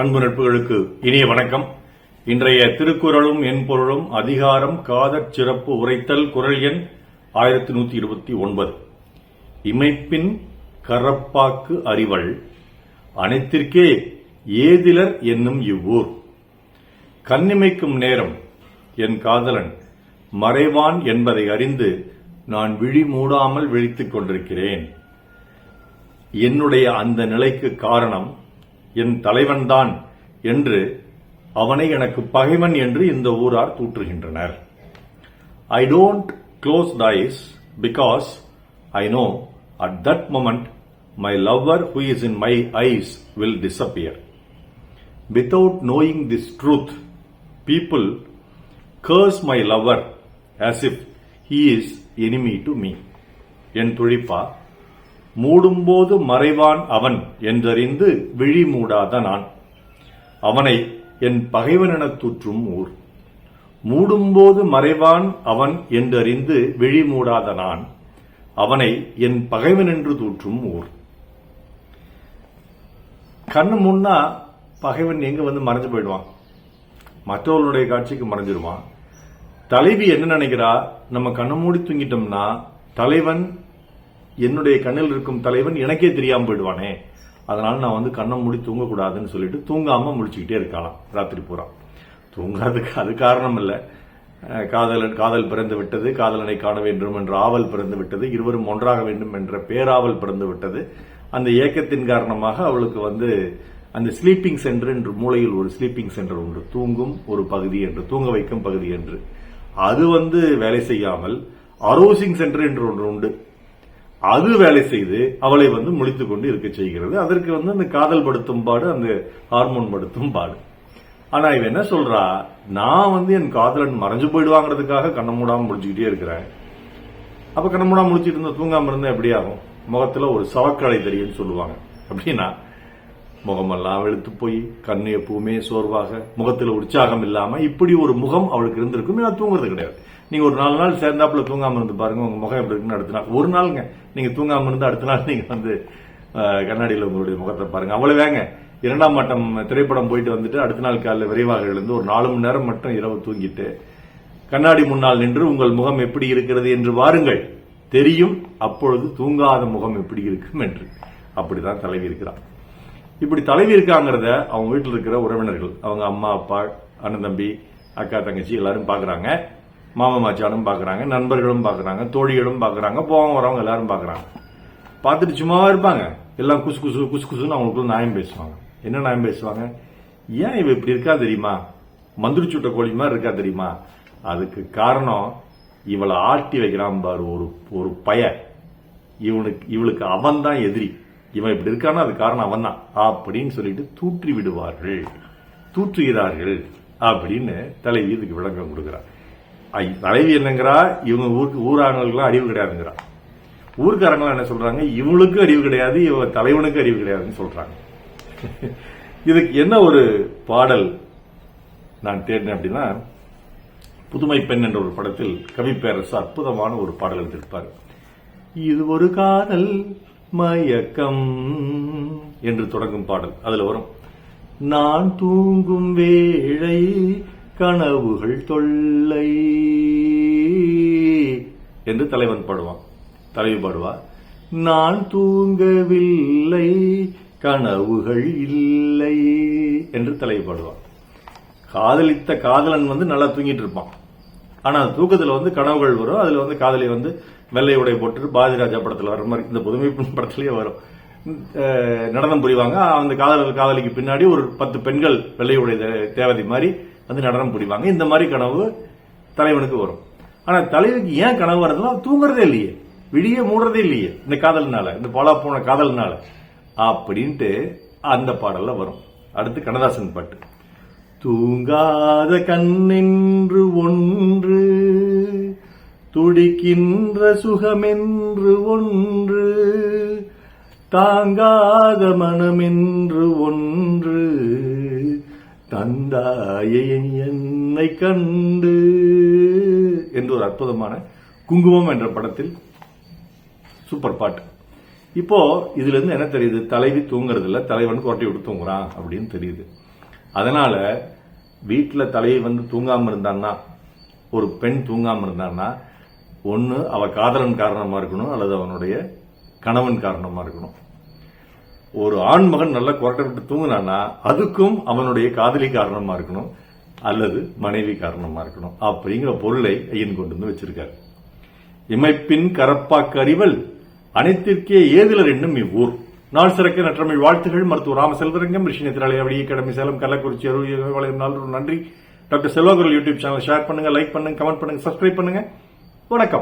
அன்பு நட்புகளுக்கு இனிய வணக்கம். இன்றைய திருக்குறளும் என் பொருளும் அதிகாரம் காதற் சிறப்பு உரைத்தல் குரல் எண் ஆயிரத்தி நூத்தி இருபத்தி ஒன்பது. இமைப்பின் கரப்பாக்கு அறிவள் அனைத்திற்கே ஏதிலர் என்னும் இவ்வூர். கண்ணிமைக்கும் நேரம் என் காதலன் மறைவான் என்பதை அறிந்து நான் விழி மூடாமல் விழித்துக் கொண்டிருக்கிறேன். என்னுடைய அந்த நிலைக்கு காரணம் என் தலைவன்தான் என்று அவனை எனக்கு பகைவன் என்று இந்த ஊரார் தூற்றுகின்றனர். I don't close the eyes because I know at that moment my lover who is in my eyes will disappear without knowing this truth people curse my lover as if he is enemy to me என் துழிப்பா மூடும்போது மறைவான் அவன் என்றறிந்து விழி மூடாத நான். அவனை என் பகைவனெனத் தூற்றும் ஊர். மூடும்போது மறைவான் அவன் என்றறிந்து விழி மூடாத நான். அவனை என் பகைவன் என்று தூற்றும் ஊர். கண்ணு முன்னா பகைவன் எங்க வந்து மறைஞ்சு போயிடுவான்? மற்றவர்களுடைய காட்சிக்கு மறைஞ்சிருவான். தலைவி என்ன நினைக்கிறா? நம்ம கண்ணு மூடி தூங்கிட்டோம்னா தலைவன் என்னுடைய கண்ணில் இருக்கும் தலைவன் எனக்கே தெரியாமல் போயிடுவானே. அதனால நான் வந்து கண்ணை மூடி தூங்கக்கூடாதுன்னு சொல்லிட்டு தூங்காம முடிச்சுக்கிட்டே இருக்கலாம் ராத்திரி பூரா. தூங்காததுக்கு அது காரணம் இல்லை காதலன் காதல் பிறந்து விட்டது. காதலனை காண வேண்டும் என்ற ஆவல் பிறந்து விட்டது. இருவரும் ஒன்றாக வேண்டும் என்ற பேராவல் பிறந்து விட்டது. அந்த ஏக்கத்தின் காரணமாக அவளுக்கு வந்து அந்த ஸ்லீப்பிங் சென்டர் என்று மூளையில் ஒரு ஸ்லீப்பிங் சென்டர் உண்டு. தூங்கும் ஒரு பகுதி என்று தூங்க வைக்கும் பகுதி என்று. அது வந்து வேலை செய்யாமல் அரோசிங் சென்டர் என்று ஒன்று உண்டு. அது வேலை செய்து அவளை வந்து முழித்துக் கொண்டு இருக்க செய்கிறது. அதற்கு வந்து அந்த காதல் படுத்தும் பாடு அந்த ஹார்மோன் படுத்தும் பாடு. ஆனா இவ என்ன சொல்றா? நான் வந்து என் காதலன் மறைஞ்சு போயிடுவாங்கிறதுக்காக கண்ண மூடாம முடிச்சுக்கிட்டே இருக்கிறேன். அப்ப கண்ண மூடாம முடிச்சிட்டு இருந்த தூங்காம இருந்தா எப்படி ஆகும் முகத்துல ஒரு சவக்கலை தெரியும்னு சொல்லுவாங்க. அப்படின்னா முகமெல்லாம் வெளுத்து போய் கண்ணு எப்பவுமே சோர்வாக முகத்துல உற்சாகம் இல்லாம இப்படி ஒரு முகம் அவளுக்கு இருந்திருக்கும். நான் தூங்குறது கிடையாது. நீங்க ஒரு நாலு நாள் சேர்ந்தாப்புல தூங்காம இருந்து பாருங்க உங்க முகம் எப்படி இருக்குன்னு அடுத்த நாள். ஒரு நாளுங்க. நீங்க தூங்காம இருந்து அடுத்த நாள் நீங்க வந்து கண்ணாடியில் உங்களுடைய முகத்தை பாருங்க. அவ்வளவு வேங்க இரண்டாம் மட்டம் திரைப்படம் போயிட்டு வந்துட்டு அடுத்த நாள் காலையில் விரைவாக எழுந்து ஒரு நாலு மணி நேரம் மட்டும் இரவு தூங்கிட்டு கண்ணாடி முன்னால் நின்று உங்கள் முகம் எப்படி இருக்கிறது என்று வாருங்கள். தெரியும் அப்பொழுது தூங்காத முகம் எப்படி இருக்கும் என்று. அப்படிதான் தலைவி இருக்கிறார் இப்படி தலைவி இருக்காங்கிறத அவங்க வீட்டில் இருக்கிற உறவினர்கள் அவங்க அம்மா அப்பா அண்ணன் தம்பி அக்கா தங்கச்சி எல்லாரும் பார்க்குறாங்க மாமா மாச்சானும் பார்க்குறாங்க நண்பர்களும் பார்க்குறாங்க தோழிகளும் பார்க்குறாங்க போவங்க வரவங்க எல்லாரும் பார்க்குறாங்க பார்த்துட்டு சும்மா இருப்பாங்க. எல்லாம் குசு குசு குசு குசுன்னு அவங்களுக்குள்ள நியாயம் பேசுவாங்க. என்ன நியாயம் பேசுவாங்க? ஏன் இவ இப்படி இருக்கா தெரியுமா? மந்திரி சுட்ட கோழி மாதிரி இருக்கா தெரியுமா? அதுக்கு காரணம் இவளை ஆட்டி வைக்கிறான் பாரு ஒரு ஒரு பய. இவனுக்கு இவளுக்கு அவன் தான் எதிரி. இவன் இப்படி இருக்கானா? அது காரணம் அவன் தான் அப்படின்னு சொல்லிட்டு தூற்றி விடுவார்கள். தூற்றுகிறார்கள் அப்படின்னு தலைவி இதுக்கு விளக்கம் கொடுக்கிறார். ஐ, தலைவி என்னங்கிறா? இவங்க ஊருக்கு ஊராங்களுக்கெல்லாம் அறிவு கிடையாதுங்கிறா. ஊர்க்காரங்களாம் என்ன சொல்றாங்க? இவளுக்கும் அறிவு கிடையாது இவ தலைவனுக்கு அறிவு கிடையாதுன்னு சொல்றாங்க. இதுக்கு என்ன ஒரு பாடல் நான் தேடினேன் அப்படின்னா புதுமை பெண் என்ற ஒரு படத்தில் கவிப்பேரசு அற்புதமான ஒரு பாடல் எடுத்திருப்பார் இது ஒரு காதல் மயக்கம் என்று தொடங்கும் பாடல். அதுல வரும் நான் தூங்கும் வேளை கனவுகள் தொல்லை என்று தலைவன் பாடுவான். தலைவி பாடுவா நான் தூங்கவில்லை கனவுகள் இல்லை என்று தலைவி பாடுவான் காதலித்த காதலன் வந்து நல்லா தூங்கிட்டு இருப்பான். ஆனா தூக்கத்துல வந்து கனவுகள் வரும். அதுல வந்து காதலி வந்து வெள்ளை உடை போட்டு பாரதிராஜா படத்துல வர மாதிரி இந்த புதுமை பெண் படத்திலேயே வரும். நடனம் புரிவாங்க. அந்த காதலர் காதலிக்கு பின்னாடி ஒரு பத்து பெண்கள் வெள்ளை உடை தே- தேவதை மாதிரி வந்து நடனம் புரிவாங்க. இந்த மாதிரி கனவு தலைவனுக்கு வரும். ஆனா தலைவனுக்கு ஏன் கனவு வரதுன்னா தூங்குறதே இல்லையே. விடிய மூடுறதே இல்லையே. இந்த காதல்னால இந்த பாலா போன காதல்னால. அப்படின்ட்டு அந்த பாடல்ல வரும். அடுத்து கண்ணதாசன் பாட்டு. தூங்காத கண்ணென்று ஒன்று துடிக்கின்ற சுகமென்று ஒன்று தாங்காத மனமென்று ஒன்று. தந்தாயை என்னை கண்டு என்று ஒரு அற்புதமான குங்குமம் என்ற படத்தில் சூப்பர் பாட்டு இப்போ இதுல இருந்து என்ன தெரியுது? தலைவி தூங்குறது இல்ல தலைவன் கொட்டை விட்டு தூங்குறான் அப்படின்னு தெரியுது. அதனால வீட்டில் தலையை வந்து தூங்காமல் இருந்தான்னா ஒரு பெண் தூங்காமல் இருந்தான்னா ஒன்று அவள் காதலன் காரணமாக இருக்கணும் அல்லது அவனுடைய கணவன் காரணமாக இருக்கணும். ஒரு ஆண் மகன் நல்லா குரட்டை விட்டு தூங்கினான்னா அதுக்கும் அவனுடைய காதலி காரணமாக இருக்கணும் அல்லது மனைவி காரணமாக இருக்கணும். அப்படிங்கிற பொருளை ஐயன் கொண்டு வந்து வச்சிருக்காரு. இமைப்பின் கரப்பாக்கறிவல் அனைத்திற்கே ஏதிலர் என்னும் இவ்வூர். நாள் சிறக்க நற்றமை வாழ்த்துகள். மருத்துவர் ராம செல்வரங்கம் ரிஷி கடமை சேலம் கள்ளக்குறிச்சி அருள்வாளையம் நாள் நன்றி. டாக்டர் செல்வாகுரல் யூடியூப் சேனல் ஷேர் பண்ணுங்க லைக் பண்ணுங்க கமெண்ட் பண்ணுங்க சப்ஸ்கிரைப் பண்ணுங்க. வணக்கம்.